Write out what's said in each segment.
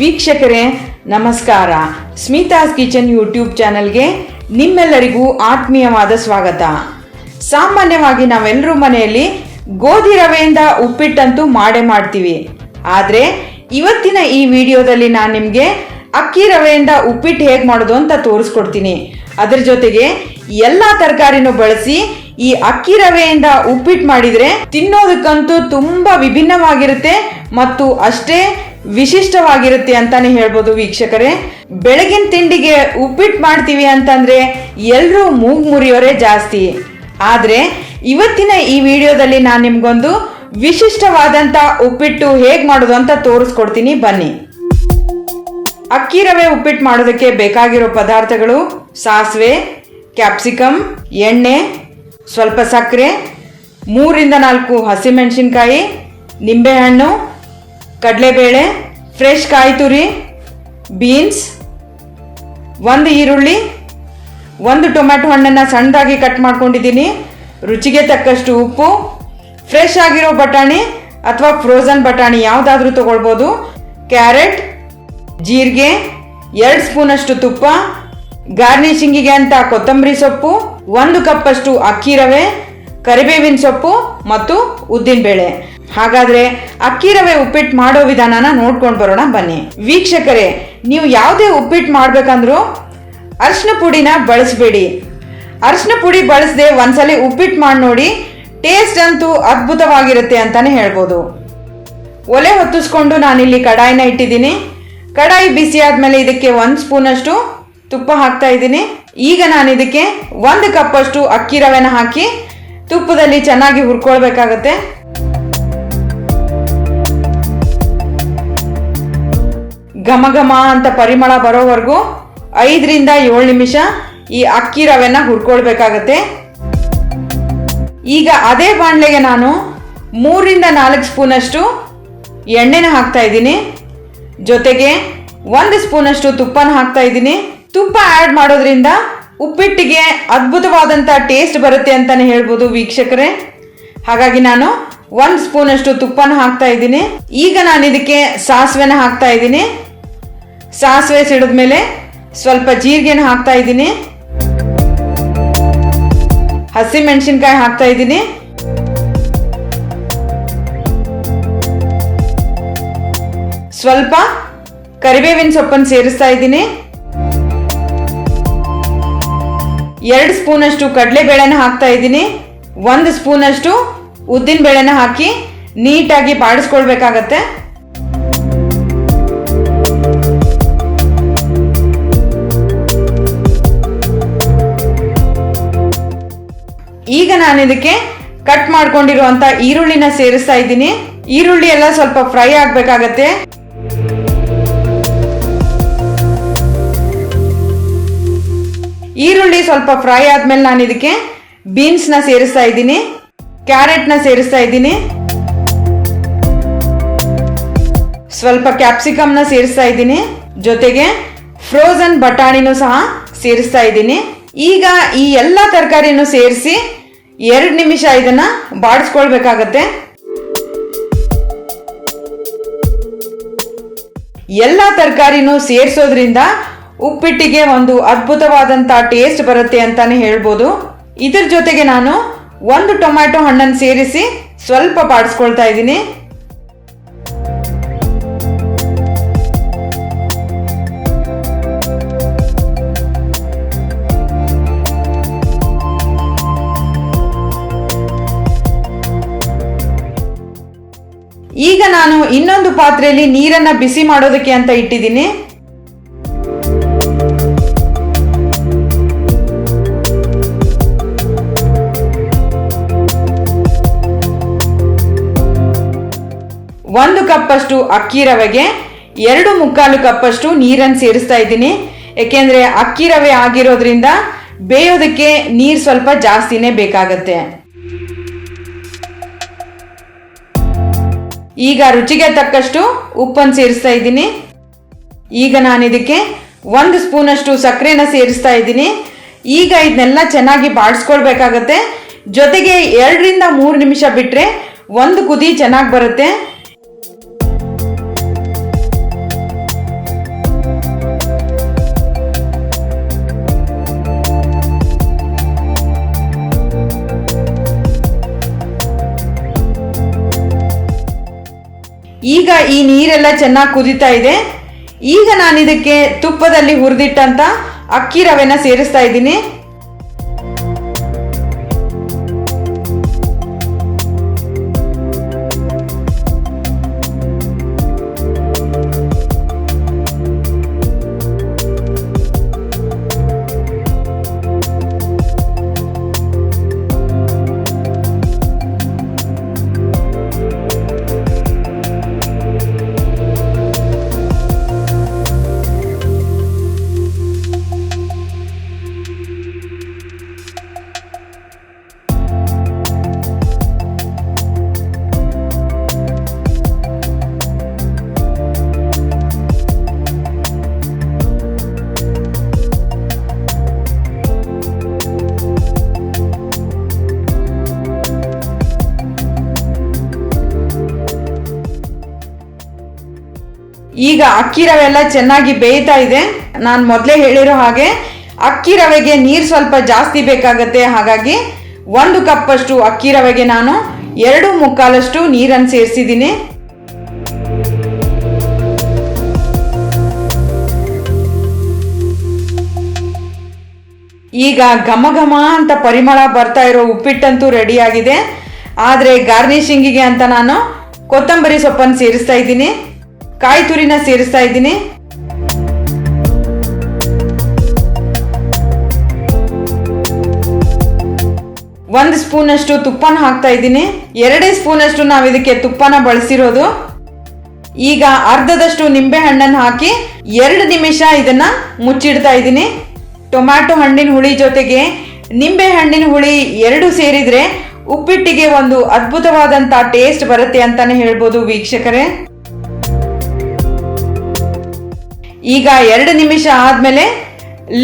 ವೀಕ್ಷಕರೇ, ನಮಸ್ಕಾರ. Smitha's kitchen YouTube ಚಾನಲ್ಗೆ ನಿಮ್ಮೆಲ್ಲರಿಗೂ ಆತ್ಮೀಯವಾದ ಸ್ವಾಗತ. ಸಾಮಾನ್ಯವಾಗಿ ನಾವೆಲ್ಲರೂ ಮನೆಯಲ್ಲಿ ಗೋಧಿ ರವೆಯಿಂದ ಉಪ್ಪಿಟ್ಟಂತೂ ಮಾಡೇ ಮಾಡ್ತೀವಿ. ಆದರೆ, ಇವತ್ತಿನ ಈ ವಿಡಿಯೋದಲ್ಲಿ ನಾನು ನಿಮಗೆ ಅಕ್ಕಿ ರವೆಯಿಂದ ಉಪ್ಪಿಟ್ಟು ಹೇಗೆ ಮಾಡೋದು ಅಂತ ತೋರಿಸ್ಕೊಡ್ತೀನಿ. ಅದರ ಜೊತೆಗೆ ಎಲ್ಲ ತರಕಾರಿನೂ ಬಳಸಿ ಈ ಅಕ್ಕಿ ರವೆಯಿಂದ ಉಪ್ಪಿಟ್ಟು ಮಾಡಿದರೆ ತಿನ್ನೋದಕ್ಕಂತೂ ತುಂಬ ವಿಭಿನ್ನವಾಗಿರುತ್ತೆ ಮತ್ತು ಅಷ್ಟೇ ವಿಶಿಷ್ಟವಾಗಿರುತ್ತೆ ಅಂತಾನೆ ಹೇಳ್ಬೋದು ವೀಕ್ಷಕರೇ. ಬೆಳಗಿನ ತಿಂಡಿಗೆ ಉಪ್ಪಿಟ್ಟು ಮಾಡ್ತೀವಿ ಅಂತಂದ್ರೆ ಎಲ್ಲರೂ ಮೂಗ್ ಮುರಿಯೋರೇ ಜಾಸ್ತಿ. ಆದ್ರೆ ಇವತ್ತಿನ ಈ ವಿಡಿಯೋದಲ್ಲಿ ನಾನು ನಿಮ್ಗೊಂದು ವಿಶಿಷ್ಟವಾದಂತ ಉಪ್ಪಿಟ್ಟು ಹೇಗೆ ಮಾಡೋದು ಅಂತ ತೋರಿಸ್ಕೊಡ್ತೀನಿ, ಬನ್ನಿ. ಅಕ್ಕಿ ರವೆ ಉಪ್ಪಿಟ್ಟು ಮಾಡೋದಕ್ಕೆ ಬೇಕಾಗಿರೋ ಪದಾರ್ಥಗಳು ಸಾಸಿವೆ ಕ್ಯಾಪ್ಸಿಕಮ್ ಎಣ್ಣೆ, ಸ್ವಲ್ಪ ಸಕ್ಕರೆ, ಮೂರಿಂದ ನಾಲ್ಕು ಹಸಿಮೆಣಸಿನ್ಕಾಯಿ, ನಿಂಬೆಹಣ್ಣು ಕಡಲೆಬೇಳೆ ಫ್ರೆಶ್ ಕಾಯಿ ತುರಿ ಬೀನ್ಸ್ ಒಂದು ಈರುಳ್ಳಿ, ಒಂದು ಟೊಮ್ಯಾಟೊ ಹಣ್ಣನ್ನು ಸಣ್ಣದಾಗಿ ಕಟ್ ಮಾಡ್ಕೊಂಡಿದ್ದೀನಿ. ರುಚಿಗೆ ತಕ್ಕಷ್ಟು ಉಪ್ಪು ಫ್ರೆಶ್ ಆಗಿರೋ ಬಟಾಣಿ ಅಥವಾ ಫ್ರೋಝನ್ ಬಟಾಣಿ ಯಾವುದಾದ್ರೂ ತಗೊಳ್ಬೋದು. ಕ್ಯಾರೆಟ್ ಜೀರಿಗೆ, ಎರಡು ಸ್ಪೂನಷ್ಟು ತುಪ್ಪ ಗಾರ್ನಿಶಿಂಗಿಗೆ ಅಂತ ಕೊತ್ತಂಬರಿ ಸೊಪ್ಪು, ಒಂದು ಕಪ್ಪಷ್ಟು ಅಕ್ಕಿ ರವೆ, ಕರಿಬೇವಿನ ಸೊಪ್ಪು ಮತ್ತು ಉದ್ದಿನಬೇಳೆ. ಹಾಗಾದ್ರೆ ಅಕ್ಕಿ ರವೆ ಉಪ್ಪಿಟ್ಟು ಮಾಡೋ ವಿಧಾನನ ನೋಡ್ಕೊಂಡು ಬರೋಣ ಬನ್ನಿ. ವೀಕ್ಷಕರೇ, ನೀವು ಯಾವುದೇ ಉಪ್ಪಿಟ್ಟು ಮಾಡ್ಬೇಕಂದ್ರೂ ಅರ್ಶಿನ ಪುಡಿನ ಬಳಸಬೇಡಿ. ಅರ್ಶಿನ ಪುಡಿ ಬಳಸದೆ ಒಂದ್ಸಲಿ ಉಪ್ಪಿಟ್ಟು ಮಾಡಿ ನೋಡಿ ಟೇಸ್ಟ್ ಅಂತೂ ಅದ್ಭುತವಾಗಿರುತ್ತೆ ಅಂತಾನೆ ಹೇಳ್ಬೋದು. ಒಲೆ ಹೊತ್ತಿಸ್ಕೊಂಡು ನಾನಿಲ್ಲಿ ಕಡಾಯಿನ ಇಟ್ಟಿದ್ದೀನಿ. ಕಡಾಯಿ ಬಿಸಿ ಆದಮೇಲೆ ಇದಕ್ಕೆ ಒಂದು ಸ್ಪೂನಷ್ಟು ತುಪ್ಪ ಹಾಕ್ತಾ ಇದ್ದೀನಿ. ಈಗ ನಾನು ಇದಕ್ಕೆ ಒಂದು ಕಪ್ಪಷ್ಟು ಅಕ್ಕಿ ರವೆನ ಹಾಕಿ ತುಪ್ಪದಲ್ಲಿ ಚೆನ್ನಾಗಿ ಹುರ್ಕೊಳ್ಬೇಕಾಗತ್ತೆ. ಘಮ ಘಮ ಅಂತ ಪರಿಮಳ ಬರೋವರೆಗೂ ಐದರಿಂದ ಏಳು ನಿಮಿಷ ಈ ಅಕ್ಕಿ ರವೆನ ಹುರ್ಕೊಳ್ಬೇಕಾಗತ್ತೆ. ಈಗ ಅದೇ ಬಾಣಲೆಗೆ ನಾನು ಮೂರಿಂದ ನಾಲ್ಕು ಸ್ಪೂನಷ್ಟು ಎಣ್ಣೆನ ಹಾಕ್ತಾ ಇದ್ದೀನಿ. ಜೊತೆಗೆ ಒಂದು ಸ್ಪೂನಷ್ಟು ತುಪ್ಪನ ಹಾಕ್ತಾ ಇದ್ದೀನಿ. ತುಪ್ಪ ಆ್ಯಡ್ ಮಾಡೋದ್ರಿಂದ ಉಪ್ಪಿಟ್ಟಿಗೆ ಅದ್ಭುತವಾದಂಥ ಟೇಸ್ಟ್ ಬರುತ್ತೆ ಅಂತಲೇ ಹೇಳ್ಬೋದು ವೀಕ್ಷಕರೇ. ಹಾಗಾಗಿ ನಾನು ಒಂದು ಸ್ಪೂನಷ್ಟು ತುಪ್ಪನ ಹಾಕ್ತಾ ಇದ್ದೀನಿ. ಈಗ ನಾನು ಇದಕ್ಕೆ ಸಾಸಿವೆನ ಹಾಕ್ತಾ ಇದ್ದೀನಿ. ಸಾಸಿವೆ ಸಿಡಿದ್ಮೇಲೆ ಸ್ವಲ್ಪ ಜೀರಿಗೆನ ಹಾಕ್ತಾ ಇದ್ದೀನಿ. ಹಸಿ ಮೆಣಸಿನ್ಕಾಯಿ ಹಾಕ್ತಾ ಇದ್ದೀನಿ. ಸ್ವಲ್ಪ ಕರಿಬೇವಿನ ಸೊಪ್ಪನ್ನು ಸೇರಿಸ್ತಾ ಇದ್ದೀನಿ. ಎರಡು ಸ್ಪೂನಷ್ಟು ಕಡಲೆಬೇಳೆನ ಹಾಕ್ತಾ ಇದ್ದೀನಿ. ಒಂದು ಸ್ಪೂನಷ್ಟು ಉದ್ದಿನ ಬೇಳೆನ ಹಾಕಿ ನೀಟಾಗಿ ಬಾಡಿಸ್ಕೊಳ್ಬೇಕಾಗತ್ತೆ. ಈಗ ನಾನು ಇದಕ್ಕೆ ಕಟ್ ಮಾಡ್ಕೊಂಡಿರುವಂತ ಈರುಳ್ಳಿನ ಸೇರಿಸ್ತಾ ಇದ್ದೀನಿ. ಈರುಳ್ಳಿ ಎಲ್ಲ ಸ್ವಲ್ಪ ಫ್ರೈ ಆಗ್ಬೇಕಾಗತ್ತೆ. ಈರುಳ್ಳಿ ಸ್ವಲ್ಪ ಫ್ರೈ ಆದ್ಮೇಲೆ ನಾನು ಇದಕ್ಕೆ ಬೀನ್ಸ್ನ ಸೇರಿಸ್ತಾ ಇದ್ದೀನಿ. ಕ್ಯಾರೆಟ್ನ ಸೇರಿಸ್ತಾ ಇದ್ದೀನಿ. ಸ್ವಲ್ಪ ಕ್ಯಾಪ್ಸಿಕಮ್ನ ಸೇರಿಸ್ತಾ ಇದ್ದೀನಿ. ಜೊತೆಗೆ ಫ್ರೋಝನ್ ಬಟಾಣಿನೂ ಸಹ ಸೇರಿಸ್ತಾ ಇದ್ದೀನಿ. ಈಗ ಈ ಎಲ್ಲ ತರಕಾರಿನೂ ಸೇರಿಸಿ ಎರಡು ನಿಮಿಷ ಇದನ್ನ ಬಾಡಿಸ್ಕೊಳ್ಬೇಕಾಗತ್ತೆ. ಎಲ್ಲ ತರಕಾರಿನೂ ಸೇರಿಸೋದ್ರಿಂದ ಉಪ್ಪಿಟ್ಟಿಗೆ ಒಂದು ಅದ್ಭುತವಾದಂಥ ಟೇಸ್ಟ್ ಬರುತ್ತೆ ಅಂತಾನೆ ಹೇಳ್ಬೋದು. ಇದರ ಜೊತೆಗೆ ನಾನು ಒಂದು ಟೊಮ್ಯಾಟೊ ಹಣ್ಣನ್ನು ಸೇರಿಸಿ ಸ್ವಲ್ಪ ಬಾಡಿಸ್ಕೊಳ್ತಾ ಇದ್ದೀನಿ. ನಾನು ಇನ್ನೊಂದು ಪಾತ್ರೆಯಲ್ಲಿ ನೀರನ್ನ ಬಿಸಿ ಮಾಡೋದಕ್ಕೆ ಅಂತ ಇಟ್ಟಿದ್ದೀನಿ. ಒಂದು ಕಪ್ಪಷ್ಟು ಅಕ್ಕಿ ರವೆಗೆ, ಎರಡು ಮುಕ್ಕಾಲು ಕಪ್ಪಷ್ಟು ನೀರನ್ನು ಸೇರಿಸ್ತಾ ಇದ್ದೀನಿ. ಏಕೆಂದರೆ ಅಕ್ಕಿ ರವೆ ಆಗಿರೋದ್ರಿಂದ ಬೇಯೋದಕ್ಕೆ ನೀರು ಸ್ವಲ್ಪ ಜಾಸ್ತಿನೇ ಬೇಕಾಗತ್ತೆ. ಈಗ ರುಚಿಗೆ ತಕ್ಕಷ್ಟು ಉಪ್ಪನ್ನು ಸೇರಿಸ್ತಾ ಇದ್ದೀನಿ. ಈಗ ನಾನು ಇದಕ್ಕೆ ಒಂದು ಸ್ಪೂನಷ್ಟು ಸಕ್ಕರೆನ ಸೇರಿಸ್ತಾ ಇದ್ದೀನಿ. ಈಗ ಇದನ್ನೆಲ್ಲ ಚೆನ್ನಾಗಿ ಬಾಡಿಸ್ಕೊಳ್ಬೇಕಾಗತ್ತೆ ಜೊತೆಗೆ ಎರಡರಿಂದ ಮೂರು ನಿಮಿಷ ಬಿಟ್ಟರೆ ಒಂದು ಕುದಿ ಚೆನ್ನಾಗಿ ಬರುತ್ತೆ. ಈಗ ಈ ನೀರೆಲ್ಲ ಚೆನ್ನಾಗಿ ಕುದೀತಾ ಇದೆ. ಈಗ ನಾನು ಇದಕ್ಕೆ ತುಪ್ಪದಲ್ಲಿ ಹುರಿದಿಟ್ಟಂತ ಅಕ್ಕಿ ರವೆನ ಸೇರಿಸ್ತಾ ಇದ್ದೀನಿ. ಈಗ ಅಕ್ಕಿ ರವೆ ಎಲ್ಲ ಚೆನ್ನಾಗಿ ಬೇಯ್ತಾ ಇದೆ. ನಾನು ಮೊದಲೇ ಹೇಳಿರೋ ಹಾಗೆ ಅಕ್ಕಿ ರವೆಗೆ ನೀರು ಸ್ವಲ್ಪ ಜಾಸ್ತಿ ಬೇಕಾಗತ್ತೆ. ಹಾಗಾಗಿ ಒಂದು ಕಪ್ಪಷ್ಟು ಅಕ್ಕಿ ರವೆಗೆ ನಾನು ಎರಡು ಮುಕ್ಕಾಲಷ್ಟು ನೀರನ್ನು ಸೇರಿಸಿದ್ದೀನಿ. ಈಗ ಘಮ ಘಮ ಅಂತ ಪರಿಮಳ ಬರ್ತಾ ಇರೋ ಉಪ್ಪಿಟ್ಟಂತೂ ರೆಡಿ ಆಗಿದೆ ಆದರೆ ಗಾರ್ನಿಶಿಂಗಿಗೆ ಅಂತ ನಾನು ಕೊತ್ತಂಬರಿ ಸೊಪ್ಪನ್ನು ಸೇರಿಸ್ತಾ ಇದ್ದೀನಿ. ಕಾಯಿ ತುರಿನ ಸೇರಿಸ್ತಾ ಇದ್ದೀನಿ. ಒಂದು ಸ್ಪೂನಷ್ಟು ತುಪ್ಪನ ಹಾಕ್ತಾ ಇದ್ದೀನಿ. ಎರಡೇ ಸ್ಪೂನಷ್ಟು ನಾವು ಇದಕ್ಕೆ ತುಪ್ಪನ ಬಳಸಿರೋದು. ಈಗ ಅರ್ಧದಷ್ಟು ನಿಂಬೆ ಹಣ್ಣನ್ನು ಹಾಕಿ ಎರಡು ನಿಮಿಷ ಇದನ್ನ ಮುಚ್ಚಿಡ್ತಾ ಇದ್ದೀನಿ. ಟೊಮ್ಯಾಟೊ ಹಣ್ಣಿನ ಹುಳಿ ಜೊತೆಗೆ ನಿಂಬೆ ಹಣ್ಣಿನ ಹುಳಿ ಎರಡು ಸೇರಿದ್ರೆ ಉಪ್ಪಿಟ್ಟಿಗೆ ಒಂದು ಅದ್ಭುತವಾದಂಥ ಟೇಸ್ಟ್ ಬರುತ್ತೆ ಅಂತಾನೆ ಹೇಳ್ಬೋದು ವೀಕ್ಷಕರೇ. ಈಗ ಎರಡು ನಿಮಿಷ ಆದಮೇಲೆ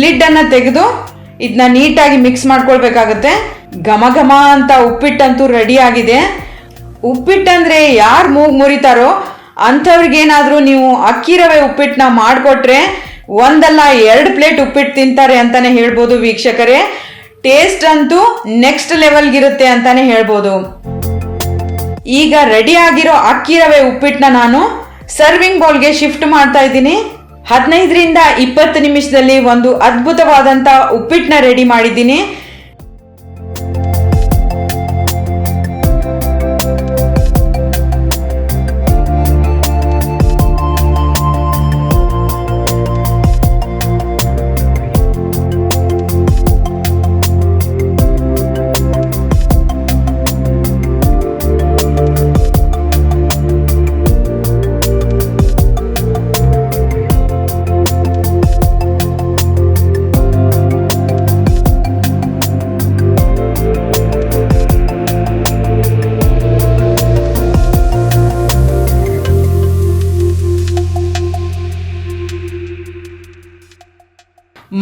ಲಿಡ್ಡನ್ನು ತೆಗೆದು ಇದನ್ನ ನೀಟಾಗಿ ಮಿಕ್ಸ್ ಮಾಡ್ಕೊಳ್ಬೇಕಾಗತ್ತೆ. ಘಮ ಘಮ ಅಂತ ಉಪ್ಪಿಟ್ಟಂತೂ ರೆಡಿ ಆಗಿದೆ. ಉಪ್ಪಿಟ್ಟಂದರೆ ಯಾರು ಮೂಗ್ ಮುರಿತಾರೋ ಅಂಥವ್ರಿಗೇನಾದರೂ ನೀವು ಅಕ್ಕಿ ರವೆ ಉಪ್ಪಿಟ್ಟನ್ನ ಮಾಡಿಕೊಟ್ರೆ ಒಂದಲ್ಲ ಎರಡು ಪ್ಲೇಟ್ ಉಪ್ಪಿಟ್ಟು ತಿಂತಾರೆ ಅಂತಾನೆ ಹೇಳ್ಬೋದು ವೀಕ್ಷಕರೇ. ಟೇಸ್ಟ್ ಅಂತೂ ನೆಕ್ಸ್ಟ್ ಲೆವೆಲ್ಗಿರುತ್ತೆ ಅಂತಾನೆ ಹೇಳ್ಬೋದು. ಈಗ ರೆಡಿ ಆಗಿರೋ ಅಕ್ಕಿ ರವೆ ಉಪ್ಪಿಟ್ಟನ್ನ ನಾನು ಸರ್ವಿಂಗ್ ಬೌಲ್ಗೆ ಶಿಫ್ಟ್ ಮಾಡ್ತಾ ಇದ್ದೀನಿ. ಹದಿನೈದರಿಂದ ಇಪ್ಪತ್ತು ನಿಮಿಷದಲ್ಲಿ ಒಂದು ಅದ್ಭುತವಾದಂಥ ಉಪ್ಪಿಟ್ಟನ್ನ ರೆಡಿ ಮಾಡಿದ್ದೀನಿ.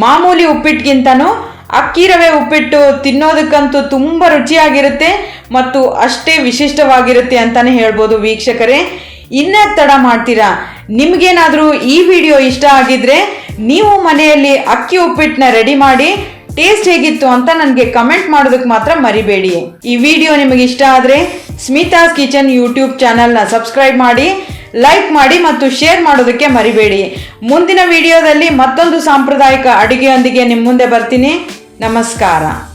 ಮಾಮೂಲಿ ಉಪ್ಪಿಟ್ಟಿಗಿಂತನೂ ಅಕ್ಕಿ ರವೆ ಉಪ್ಪಿಟ್ಟು ತಿನ್ನೋದಕ್ಕಂತೂ ತುಂಬ ರುಚಿಯಾಗಿರುತ್ತೆ ಮತ್ತು ಅಷ್ಟೇ ವಿಶಿಷ್ಟವಾಗಿರುತ್ತೆ ಅಂತಾನೆ ಹೇಳ್ಬೋದು ವೀಕ್ಷಕರೇ. ಇನ್ನ ತಡ ಮಾಡ್ತೀರಾ? ನಿಮಗೇನಾದರೂ ಈ ವಿಡಿಯೋ ಇಷ್ಟ ಆಗಿದ್ರೆ ನೀವು ಮನೆಯಲ್ಲಿ ಅಕ್ಕಿ ಉಪ್ಪಿಟ್ಟನ್ನ ರೆಡಿ ಮಾಡಿ, ಟೇಸ್ಟ್ ಹೇಗಿತ್ತು ಅಂತ ನನಗೆ ಕಮೆಂಟ್ ಮಾಡೋದಕ್ಕೆ ಮಾತ್ರ ಮರಿಬೇಡಿ. ಈ ವಿಡಿಯೋ ನಿಮಗೆ ಇಷ್ಟ ಆದರೆ ಸ್ಮಿತಾಸ್ ಕಿಚನ್ ಯೂಟ್ಯೂಬ್ ಚಾನಲ್ನ ಸಬ್ಸ್ಕ್ರೈಬ್ ಮಾಡಿ ಲೈಕ್ ಮಾಡಿ ಮತ್ತು ಶೇರ್ ಮಾಡೋದಕ್ಕೆ ಮರಿಬೇಡಿ. ಮುಂದಿನ ವಿಡಿಯೋದಲ್ಲಿ ಮತ್ತೊಂದು ಸಾಂಪ್ರದಾಯಿಕ ಅಡುಗೆಯೊಂದಿಗೆ ನಿಮ್ಮ ಮುಂದೆ ಬರ್ತೀನಿ. ನಮಸ್ಕಾರ.